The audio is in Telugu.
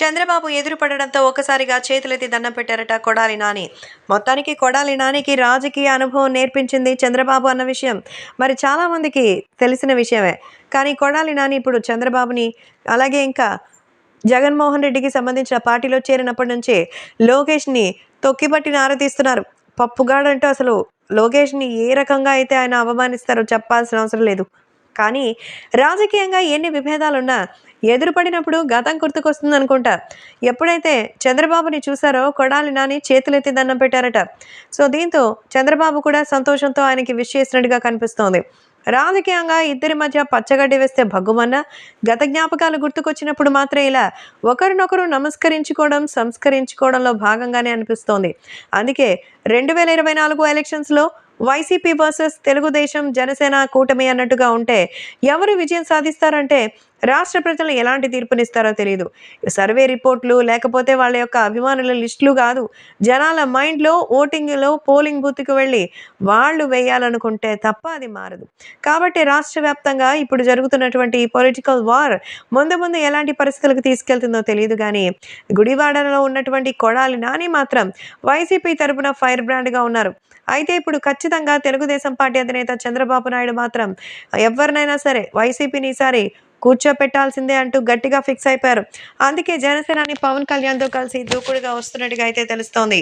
చంద్రబాబు ఎదురుపడడంతో ఒక్కసారిగా చేతులెత్తి దండం పెట్టారట కొడాలి నాని. మొత్తానికి కొడాలి నానికి రాజకీయ అనుభవం నేర్పించింది చంద్రబాబు అన్న విషయం. మరి చాలామందికి తెలిసిన విషయమే. కానీ కొడాలి నాని ఇప్పుడు చంద్రబాబుని అలాగే ఇంకా జగన్మోహన్ రెడ్డికి సంబంధించిన పార్టీలో చేరినప్పటి నుంచి లోకేష్ని తొక్కిపట్టి నారదీస్తున్నారు పప్పుగాడంటూ అసలు లోకేష్ని ఏ రకంగా అయితే ఆయన అవమానిస్తారో చెప్పాల్సిన అవసరం లేదు. కానీ రాజకీయంగా ఎన్ని విభేదాలున్నా ఎదురుపడినప్పుడు గతం గుర్తుకొస్తుంది అనుకుంటా ఎప్పుడైతే చంద్రబాబుని చూసారో కొడాలి నాని చేతులెత్తి దండం పెట్టారట. సో దీంతో చంద్రబాబు కూడా సంతోషంతో ఆయనకి విష్ చేసినట్టుగా కనిపిస్తోంది. రాజకీయంగా ఇద్దరి మధ్య పచ్చగడ్డి వేస్తే భగ్గుమన్నా గత జ్ఞాపకాలు గుర్తుకొచ్చినప్పుడు మాత్రం ఇలా ఒకరినొకరు నమస్కరించుకోవడం సంస్కరించుకోవడంలో భాగంగానే అనిపిస్తోంది. అందుకే రెండు వేల ఇరవై నాలుగు ఎలక్షన్స్లో వైసీపీ వర్సెస్ తెలుగుదేశం జనసేన కూటమి అన్నట్టుగా ఉంటే ఎవరు విజయం సాధిస్తారంటే రాష్ట్ర ప్రజలు ఎలాంటి తీర్పునిస్తారో తెలియదు సర్వే రిపోర్ట్లు లేకపోతే వాళ్ళ యొక్క అభిమానుల లిస్టులు కాదు. జనాల మైండ్లో ఓటింగ్లో పోలింగ్ బూత్కి వెళ్ళి వాళ్ళు వేయాలనుకుంటే తప్ప అది మారదు. కాబట్టి రాష్ట్ర వ్యాప్తంగా ఇప్పుడు జరుగుతున్నటువంటి ఈ పొలిటికల్ వార్ ముందు ముందు ఎలాంటి పరిస్థితులకు తీసుకెళ్తుందో తెలియదు కానీ గుడివాడలో ఉన్నటువంటి కొడాలి నాని మాత్రం వైసీపీ తరపున ఫైర్ బ్రాండ్గా ఉన్నారు. అయితే ఇప్పుడు ఖచ్చితంగా తెలుగుదేశం పార్టీ అధినేత చంద్రబాబు నాయుడు మాత్రం ఎవరినైనా సరే వైసీపీని ఈసారి కూర్చోపెట్టాల్సిందే అంటూ గట్టిగా ఫిక్స్ అయిపోయారు. అందుకే జనసేనాని పవన్ కళ్యాణ్తో కలిసి దూకుడుగా వస్తున్నట్టుగా అయితే తెలుస్తోంది.